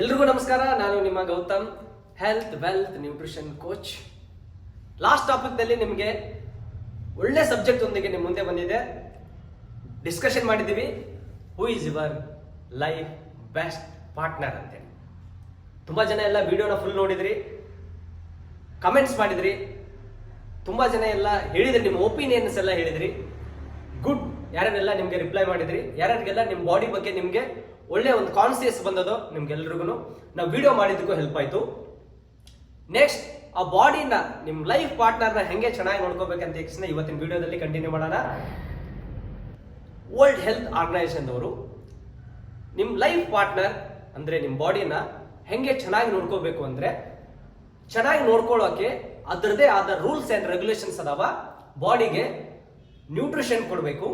ಎಲ್ರಿಗೂ ನಮಸ್ಕಾರ, ನಾನು ನಿಮ್ಮ Gautam health wealth nutrition coach last ಟಾಪಿಕ್ದಲ್ಲಿ ನಿಮಗೆ ಒಳ್ಳೆ ಸಬ್ಜೆಕ್ಟ್ ಒಂದಿಗೆ ನಿಮ್ಮ ಮುಂದೆ ಬಂದಿದೆ. ಡಿಸ್ಕಷನ್ ಮಾಡಿದ್ದೀವಿ who is your life best partner ಅಂತೇಳಿ. ತುಂಬ ಜನ ಎಲ್ಲ ವಿಡಿಯೋನ ಫುಲ್ ನೋಡಿದ್ರಿ ಕಮೆಂಟ್ಸ್ ಮಾಡಿದ್ರಿ, ತುಂಬ ಜನ ಎಲ್ಲ ಹೇಳಿದ್ರಿ, ನಿಮ್ಮ ಒಪಿನಿಯನ್ಸ್ ಎಲ್ಲ ಹೇಳಿದ್ರಿ. ಗುಡ್ ಯಾರ್ಯಾರೆಲ್ಲ ನಿಮಗೆ ರಿಪ್ಲೈ ಮಾಡಿದ್ರಿ, ಯಾರ್ಯಾರಿಗೆಲ್ಲ ನಿಮ್ಮ ಬಾಡಿ ಬಗ್ಗೆ ನಿಮಗೆ ಒಳ್ಳೆ ಒಂದು ಕಾನ್ಸಿಯಸ್ ಬಂದದೋ ನಿಮ್ಗೆಲ್ರಿಗೂ ನಾವು ವಿಡಿಯೋ ಮಾಡಿದ್ದಕ್ಕೂ ಹೆಲ್ಪ್ ಆಯ್ತು. ನೆಕ್ಸ್ಟ್ ಆ ಬಾಡಿನ ನಿಮ್ಮ ಲೈಫ್ ಪಾರ್ಟ್ನರ್ನ ಹೆಂಗೆ ಚೆನ್ನಾಗಿ ನೋಡ್ಕೋಬೇಕಂತ ಯಕ್ಷಣ ಇವತ್ತಿನ ವಿಡಿಯೋದಲ್ಲಿ ಕಂಟಿನ್ಯೂ ಮಾಡೋಣ. ವರ್ಲ್ಡ್ ಹೆಲ್ತ್ ಆರ್ಗನೈಸೇಷನ್ ಅವರು ನಿಮ್ಮ ಲೈಫ್ ಪಾರ್ಟ್ನರ್ ಅಂದ್ರೆ ನಿಮ್ಮ ಬಾಡಿನ ಹೆಂಗೆ ಚೆನ್ನಾಗಿ ನೋಡ್ಕೋಬೇಕು ಅಂದ್ರೆ ಚೆನ್ನಾಗಿ ನೋಡ್ಕೊಳ್ಳೋಕೆ ಅದರದೇ ಆದ ರೂಲ್ಸ್ ಅಂಡ್ ರೆಗ್ಯುಲೇಷನ್ಸ್ ಅದಾವ. ಬಾಡಿಗೆ ನ್ಯೂಟ್ರಿಷನ್ ಕೊಡಬೇಕು.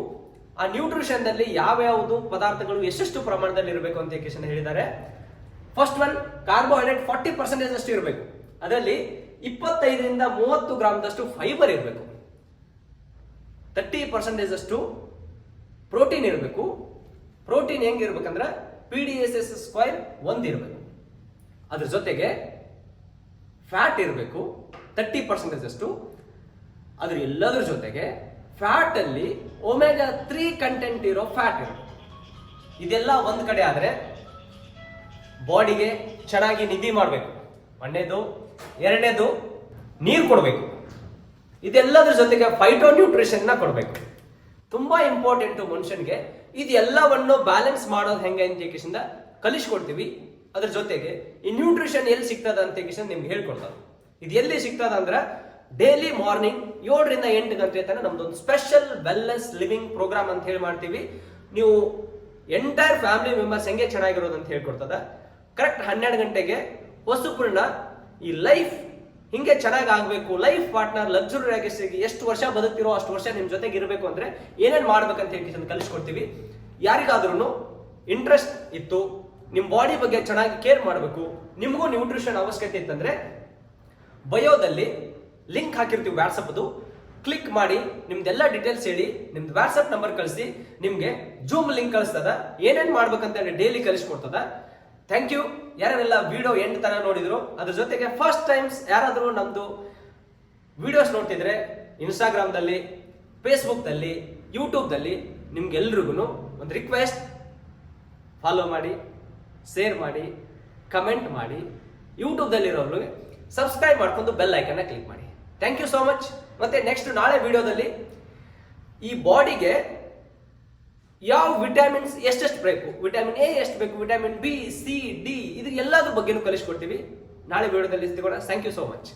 ಆ ನ್ಯೂಟ್ರಿಷನ್ನಲ್ಲಿ ಯಾವ್ಯಾವುದು ಪದಾರ್ಥಗಳು ಎಷ್ಟೆಷ್ಟು ಪ್ರಮಾಣದಲ್ಲಿ ಇರಬೇಕು ಅಂತ ಕ್ವೆಶನ್ ಹೇಳಿದ್ದಾರೆ. First one carbohydrate forty percentage ಅಷ್ಟು ಇರಬೇಕು. ಅದರಲ್ಲಿ ಇಪ್ಪತ್ತೈದರಿಂದ ಮೂವತ್ತು ಗ್ರಾಮ್ದಷ್ಟು ಫೈಬರ್ ಇರಬೇಕು. ತರ್ಟಿ ಪರ್ಸೆಂಟೇಜ್ ಅಷ್ಟು ಪ್ರೋಟೀನ್ ಇರಬೇಕು. ಪ್ರೋಟೀನ್ ಹೆಂಗೆ ಇರ್ಬೇಕಂದ್ರೆ P D S S square ಒಂದು ಇರಬೇಕು. ಅದ್ರ ಜೊತೆಗೆ ಫ್ಯಾಟ್ ಇರಬೇಕು. ತರ್ಟಿ ಪರ್ಸೆಂಟೇಜ್ ಅಷ್ಟು. ಅದ್ರ ಎಲ್ಲದರ ಜೊತೆಗೆ ಫ್ಯಾಟ್ ಅಲ್ಲಿ ಒಮೆಗಾ ತ್ರೀ ಕಂಟೆಂಟ್ ಇರೋ ಫ್ಯಾಟ್ ಇದೆಲ್ಲ ಒಂದ್ ಕಡೆ ಆದ್ರೆ ಬಾಡಿಗೆ ಚೆನ್ನಾಗಿ ನಿಧಿ ಮಾಡಬೇಕು. ಒಂದೇದು, ಎರಡನೇದು ನೀರು ಕೊಡಬೇಕು. ಇದೆಲ್ಲದ್ರ ಜೊತೆಗೆ ಫೈಟೋ ನ್ಯೂಟ್ರಿಷನ್ನ ಕೊಡಬೇಕು. ತುಂಬಾ ಇಂಪಾರ್ಟೆಂಟ್ ಮನುಷ್ಯನಿಗೆ ಇದೆಲ್ಲವನ್ನು ಬ್ಯಾಲೆನ್ಸ್ ಮಾಡೋದು ಹೆಂಗೆ ಅಂತ ಕೇಶಿಂದ ಕಲಿಸ್ಕೊಡ್ತೀವಿ. ಅದ್ರ ಜೊತೆಗೆ ಈ ನ್ಯೂಟ್ರಿಷನ್ ಎಲ್ಲಿ ಸಿಗ್ತದ ಅಂತ ಕೇಸಿಂದ ನಿಮ್ಗೆ ಹೇಳ್ಕೊಡ್ತಾರೆ ಇದು ಎಲ್ಲಿ ಸಿಗ್ತದ ಅಂದ್ರೆ ಡೈಲಿ ಮಾರ್ನಿಂಗ್ ಏಳರಿಂದ ಎಂಟು ಗಂಟೆ ತನಕ ಒಂದು ಸ್ಪೆಷಲ್ ವೆಲ್ನೆಸ್ ಲಿವಿಂಗ್ ಪ್ರೋಗ್ರಾಮ್ ಅಂತ ಹೇಳಿ ಮಾಡ್ತೀವಿ. ನೀವು ಎಂಟೈರ್ ಫ್ಯಾಮಿಲಿ ಮೆಂಬರ್ಸ್ ಹೆಂಗೆ ಚೆನ್ನಾಗಿರೋದು ಅಂತ ಹೇಳ್ಕೊಡ್ತದ? ಕರೆಕ್ಟ್ ಹನ್ನೆರಡು ಗಂಟೆಗೆ ಹೊಸಪೂರ್ಣ ಈ ಲೈಫ್ ಹಿಂಗೆ ಚೆನ್ನಾಗಿ ಆಗಬೇಕು. ಲೈಫ್ ಪಾರ್ಟ್ನರ್ ಲಕ್ಸುರಿ ಆಗಿ ಸಿಗಿ ಎಷ್ಟು ವರ್ಷ ಬದುಕ್ತಿರೋ ಅಷ್ಟು ವರ್ಷ ನಿಮ್ಮ ಜೊತೆಗೆ ಇರಬೇಕು ಅಂದ್ರೆ ಏನೇನ್ ಮಾಡ್ಬೇಕಂತ ಹೇಳಿ ಕಲಿಸ್ಕೊಡ್ತೀವಿ. ಯಾರಿಗಾದ್ರೂ ಇಂಟ್ರೆಸ್ಟ್ ಇತ್ತು ನಿಮ್ಮ ಬಾಡಿ ಬಗ್ಗೆ ಚೆನ್ನಾಗಿ ಕೇರ್ ಮಾಡಬೇಕು, ನಿಮಗೂ ನ್ಯೂಟ್ರಿಷನ್ ಅವಶ್ಯಕತೆ ಇತ್ತಂದ್ರೆ, ಬಯೋದಲ್ಲಿ ಲಿಂಕ್ ಹಾಕಿರ್ತೀವಿ ವಾಟ್ಸಪ್ದು ಕ್ಲಿಕ್ ಮಾಡಿ, ನಿಮ್ದೆಲ್ಲ ಡೀಟೇಲ್ಸ್ ಹೇಳಿ, ನಿಮ್ದು ವಾಟ್ಸಪ್ ನಂಬರ್ ಕಳಿಸಿ, ನಿಮಗೆ ಜೂಮ್ ಲಿಂಕ್ ಕಳಿಸ್ತದ. ಏನೇನ್ ಮಾಡ್ಬೇಕಂತ ಹೇಳಿ ಡೈಲಿ ಕಲಿಸ್ಕೊಡ್ತದ ಥ್ಯಾಂಕ್ ಯು ಯಾರೆಲ್ಲ ವಿಡಿಯೋ ಎಂಡ್ ತನ ನೋಡಿದ್ರು, ಅದ್ರ ಜೊತೆಗೆ ಫಸ್ಟ್ ಟೈಮ್ಸ್ ಯಾರಾದರೂ ನಮ್ಮದು ವಿಡಿಯೋಸ್ ನೋಡ್ತಿದ್ರೆ ಇನ್ಸ್ಟಾಗ್ರಾಮ್ದಲ್ಲಿ ಫೇಸ್ಬುಕ್ದಲ್ಲಿ ಯೂಟ್ಯೂಬ್ದಲ್ಲಿ ನಿಮ್ಗೆಲ್ರಿಗೂ ಒಂದು ರಿಕ್ವೆಸ್ಟ್ ಫಾಲೋ ಮಾಡಿ ಶೇರ್ ಮಾಡಿ ಕಮೆಂಟ್ ಮಾಡಿ ಯೂಟ್ಯೂಬ್ದಲ್ಲಿರೋರು ಸಬ್ಸ್ಕ್ರೈಬ್ ಮಾಡ್ಕೊಂಡು ಬೆಲ್ ಐಕನ್ನ ಕ್ಲಿಕ್ ಮಾಡಿ. ಥ್ಯಾಂಕ್ ಯು ಸೋ ಮಚ್ ಮತ್ತೆ ನೆಕ್ಸ್ಟ್ ನಾಳೆ ವಿಡಿಯೋದಲ್ಲಿ ಈ ಬಾಡಿಗೆ ಯಾವ ವಿಟಮಿನ್ಸ್ ಎಷ್ಟೆಷ್ಟು ಬೇಕು? ವಿಟಮಿನ್ ಎ ಎಷ್ಟು ಬೇಕು? ವಿಟಮಿನ್ ಬಿ ಸಿ ಡಿ ಇದ್ರ ಎಲ್ಲದ್ರ ಬಗ್ಗೆನೂ ಕಲಿಸ್ಕೊಡ್ತೀವಿ. ನಾಳೆ ವಿಡಿಯೋದಲ್ಲಿ ಸಿಗೋಣ. Thank you so much